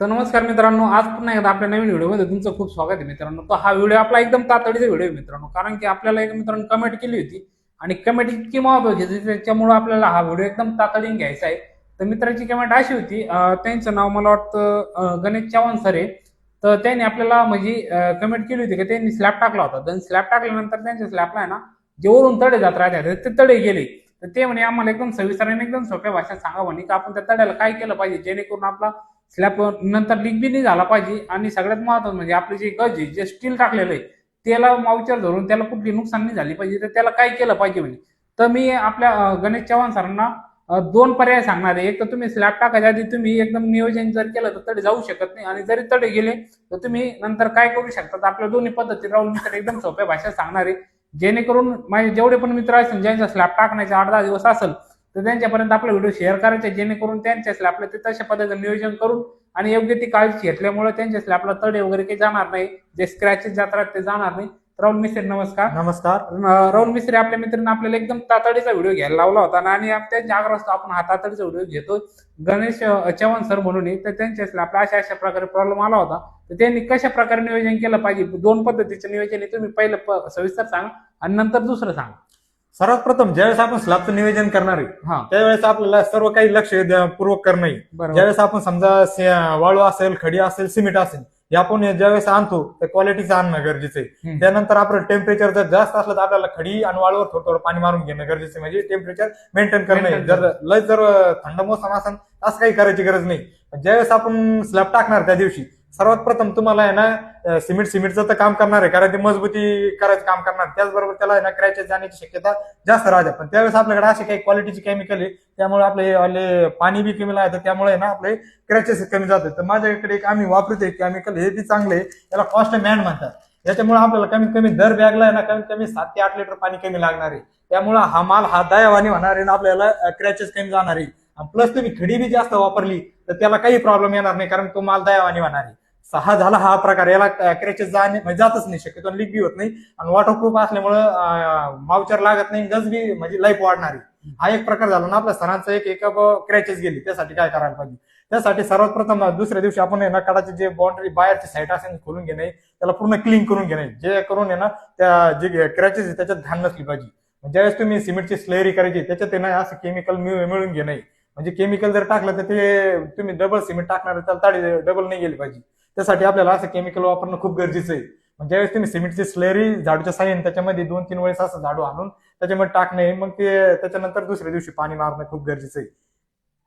तर नमस्कार मित्रांनो आज पुन्हा एकदा आपल्या नवीन व्हिडिओमध्ये तुमचं खूप स्वागत आहे मित्रांनो. तर हा व्हिडिओ आपला एकदम तातडीचा व्हिडिओ आहे मित्रांनो कारण की आपल्याला एक मित्रांनो कमेंट केली होती आणि कमेंट इतकी महत्वाची होती त्याच्यामुळे आपल्याला हा व्हिडिओ एकदम तातडीने घ्यायचा आहे. तर मित्राची कमेंट अशी होती त्यांचं नाव मला वाटतं गणेश चव्हाण सर आहे. तर त्यांनी आपल्याला म्हणजे कमेंट केली होती की त्यांनी स्लॅब टाकला होता. तर स्लॅब टाकल्यानंतर त्यांच्या स्लॅबला आहे ना जे वरून तडे जात राहते ते तडे गेले. तर ते म्हणे आम्हाला एकदम सविस्तर एकदम सोप्या भाषेत सांगा म्हणे की आपण त्या तड्याला काय केलं पाहिजे जेणेकरून आपला स्लॅब नंतर लीक बी नाही झाला पाहिजे. आणि सगळ्यात महत्वाचं म्हणजे आपले जे गज आहे जे स्टील टाकलेलं आहे त्याला मावचर धरून त्याला कुठली नुकसान नाही झाली पाहिजे. तर त्याला काय केलं पाहिजे म्हणजे तर मी आपल्या गणेश चव्हाण सरांना दोन पर्याय सांगणार आहे. एक तर तुम्ही स्लॅब टाकायच्या आधी तुम्ही एकदम नियोजन जर केलं तर तडे जाऊ शकत नाही. आणि जरी तडे गेले तर तुम्ही नंतर काय करू शकता? तर आपल्या दोन्ही पद्धती राहून मी तर एकदम सोप्या भाषेत सांगणार आहे. जेणेकरून माझे जेवढे पण मित्र असतील ज्यांचा स्लॅब टाकण्याचा आठ दहा दिवस असेल तर त्यांच्यापर्यंत आपला व्हिडिओ शेअर करायचे जेणेकरून त्यांच्या स्लॅबला ते तशा पद्धतीने नियोजन करून आणि योग्य ती काळजी घेतल्यामुळे त्यांच्या स्लॅबला तडे वगैरे काही जाणार नाही जे स्क्रॅचेस जात राहतात ते जाणार नाही. राहुल मिस्त्री नमस्कार. नमस्कार. राहुल मिस्त्री आपल्या मित्रांनो आपल्याला एकदम तातडीचा व्हिडिओ घ्यायला लावला होता आणि त्यांच्या आग्रस्त आपण हा तातडीचा व्हिडिओ घेतो गणेश चव्हाण सर म्हणून. तर त्यांच्या स्लॅबला अशा अशा प्रकारे प्रॉब्लेम आला होता. तर त्यांनी कशा प्रकारे नियोजन केलं पाहिजे? दोन पद्धतीचं नियोजन आहे तुम्ही पहिलं सविस्तर सांगा आणि नंतर दुसरं सांगा. सर्वात प्रथम ज्यावेळेस आपण स्लॅबचं नियोजन करणार आहे हा. त्यावेळेस आपल्याला सर्व काही लक्ष पूर्वक करणं आहे. बरोबर. ज्यावेळेस आपण समजा से- वाळू असेल खडी असेल सिमेंट असेल हे आपण ज्यावेळेस आणतो त्या क्वालिटीचं आणणं गरजेचं आहे. हम्म. त्यानंतर आपलं टेम्परेचर जर जास्त असलं तर आपल्याला खडी आणि वाळूवर थोडं थोडं पाणी मारून घेणं गरजेचं आहे. म्हणजे टेम्परेचर मेंटेन करणं आहे. Maintain जर लय जर थंड मोसम असेल असं काही करायची गरज नाही. ज्यावेळेस आपण स्लॅब टाकणार त्या दिवशी सर्वात प्रथम तुम्हाला आहे ना सिमेंट सिमेंटचं तर काम करणार आहे कारण ते मजबूती करायचं काम करणार. त्याचबरोबर त्याला आहे ना क्रॅचेस जाण्याची शक्यता जास्त राहते. पण त्यावेळेस आपल्याकडे असे काही क्वालिटीचे केमिकल आहे त्यामुळे आपले वाले पाणी बी कमी लागतं त्यामुळे ना आपले क्रॅचेस कमी जातात. तर माझ्याकडे एक आम्ही वापरतोय केमिकल हे बी चांगले आहे. याला कॉस्ट मॅन म्हणतात. याच्यामुळे आपल्याला कमीत कमी दर बॅगला आहे ना कमीत कमी सात ते आठ लिटर पाणी कमी लागणार आहे. त्यामुळे हा माल हा दयावानी होणार आहे ना आपल्याला क्रॅचेस कमी जाणार आहे. प्लस तुम्ही खडी बी जास्त वापरली तर त्याला काही प्रॉब्लेम येणार नाही कारण तो माल दयावानी होणार आहे. सहा झाला हा प्रकार. याला क्रॅचेस जाणे म्हणजे जातच नाही शक्यतो लीक बी होत नाही. आणि वॉटरप्रूफ असल्यामुळं मावचर लागत नाही गज बी म्हणजे लाईफ वाढणार. आहे हा एक प्रकार झाला ना आपल्या सरांचा एक एक क्रॅचेस गेली. त्यासाठी काय करायला पाहिजे? त्यासाठी सर्वात प्रथम दुसऱ्या दिवशी आपण आहे ना कडाचे जे बाउंड्री बाहेरची साईट असेल खोलून घेणे त्याला पूर्ण क्लीन करून घेणे. जे करून आहे ना त्या जे क्रॅचेस आहे त्याच्यात घाण नसली पाहिजे. ज्यावेळेस तुम्ही सिमेंटची स्लेरी करायची त्याच्यात ते नाही असं केमिकल मिळून घेणे. म्हणजे केमिकल जर टाकलं तर ते तुम्ही डबल सिमेंट टाकणार त्याला ताडी डबल नाही गेली पाहिजे. त्यासाठी आपल्याला असं केमिकल वापरणं खूप गरजेचं आहे. म्हणजे ज्यावेळेस तुम्ही सिमेंटची स्लरी झाडूच्या साह्याने त्याच्यामध्ये दोन तीन वेळेस असं झाडू आणून त्याच्यामध्ये टाकणे मग ते त्याच्यानंतर दुसऱ्या दिवशी पाणी मारणं खूप गरजेचं आहे.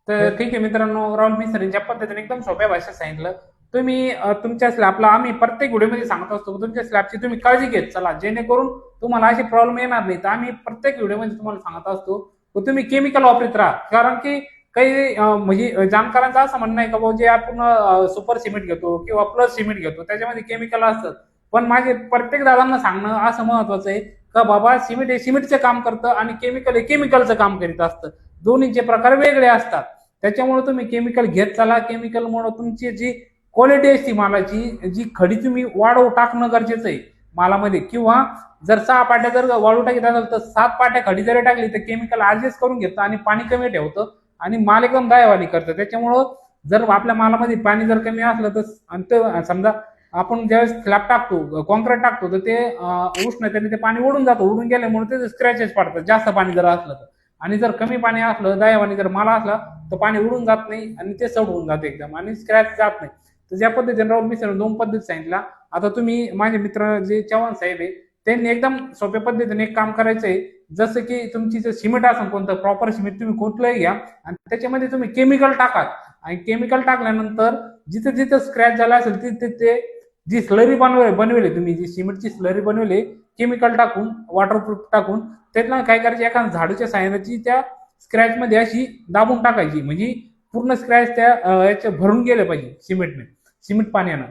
तर ठीक आहे मित्रांनो राहुल मिस्त्रींच्या पद्धतीने एकदम सोप्या भाषेत सांगितलं. तुम्ही तुमच्या स्लॅबला आम्ही प्रत्येक व्हिडिओमध्ये सांगत असतो तुमच्या स्लॅबची तुम्ही काळजी घेत चला जेणेकरून तुम्हाला असे प्रॉब्लेम येणार नाही तर आम्ही प्रत्येक व्हिडिओमध्ये तुम्हाला सांगत असतो तुम्ही केमिकल वापरत राहा. कारण की काही म्हणजे जाणकारांचं असं म्हणणं आहे का भाऊ जे आपण सुपर सिमेंट घेतो किंवा प्लस सिमेंट घेतो त्याच्यामध्ये केमिकल असतात. पण माझे प्रत्येक दादांना सांगणं असं महत्वाचं आहे का बाबा सिमेंट हे सिमेंटचं काम करतं आणि केमिकल हे केमिकलचं काम करीत असतं. दोन्हीचे प्रकार वेगळे असतात. त्याच्यामुळे तुम्ही केमिकल घेत चला. केमिकलमुळे तुमची जी क्वालिटी असते मालाची जी खडी तुम्ही वाढवू टाकणं गरजेचं आहे मालामध्ये. किंवा जर सहा पाट्या जर वाळू टाकीत असेल तर सात पाट्या खडी जरी टाकली तर केमिकल ऍडजस्ट करून घेतं आणि पाणी कमी ठेवतं. आणि माल एकदम दयावानी करतं त्याच्यामुळं जर आपल्या मालामध्ये पाणी जर कमी असलं तर आणि ते समजा आपण ज्यावेळेस स्लॅब टाकतो कॉन्क्रीट टाकतो तर ते उष्णतेने ते पाणी उडून जातं. उडून गेल्यामुळे ते स्क्रॅचेस पडतात. जास्त पाणी जर असलं तर. आणि जर कमी पाणी असलं दयावानी जर माल असला तर पाणी उडून जात नाही आणि ते सड होऊन जाते एकदम आणि स्क्रॅच जात नाही. तर ज्या पद्धतीने राहुल मिसळून दोन पद्धती सांगितल्या. आता तुम्ही माझे मित्र जे चव्हाण साहेब आहे त्यांनी एकदम सोप्या पद्धतीने एक काम करायचं आहे जसं की तुमची जे सिमेंट असेल कोणतं प्रॉपर सिमेंट तुम्ही कुठलंही घ्या आणि त्याच्यामध्ये तुम्ही केमिकल टाका आणि केमिकल टाकल्यानंतर जिथे जिथे स्क्रॅच झाला असेल तिथे ते जी स्लरी बनवली बनवली तुम्ही जी सिमेंटची स्लरी बनवली केमिकल टाकून वॉटरप्रूफ टाकून त्यातला काय करायची एका झाडूच्या सायनाची त्या स्क्रॅच मध्ये अशी दाबून टाकायची. म्हणजे पूर्ण स्क्रॅच त्या याच्या भरून गेले पाहिजे सिमेंटने सिमेंट पाण्यानं.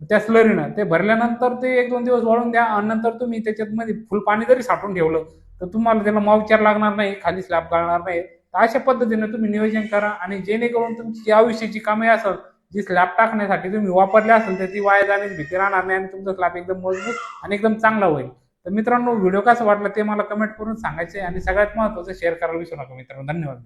त्या स्लरीनं ते भरल्यानंतर ते एक दोन दिवस वाळून द्या आणि नंतर तुम्ही त्याच्यात मध्ये फुल पाणी जरी साठवून ठेवलं तर तुम्हाला त्याला मावचार लागणार नाही खाली स्लॅब गाळणार नाही. तर अशा पद्धतीने तुम्ही नियोजन करा आणि जेणेकरून तुमची आयुष्याची कामे असेल जी स्लॅब टाकण्यासाठी तुम्ही वापरली असेल तर ती वाया जाण्याची भीती राहणार नाही आणि तुमचा स्लॅब एकदम मजबूत आणि एकदम चांगला होईल. तर मित्रांनो व्हिडिओ कसा वाटला ते मला कमेंट करून सांगायचे आणि सगळ्यात महत्त्वाचं शेअर करायला विसरू नका मित्रांनो. धन्यवाद.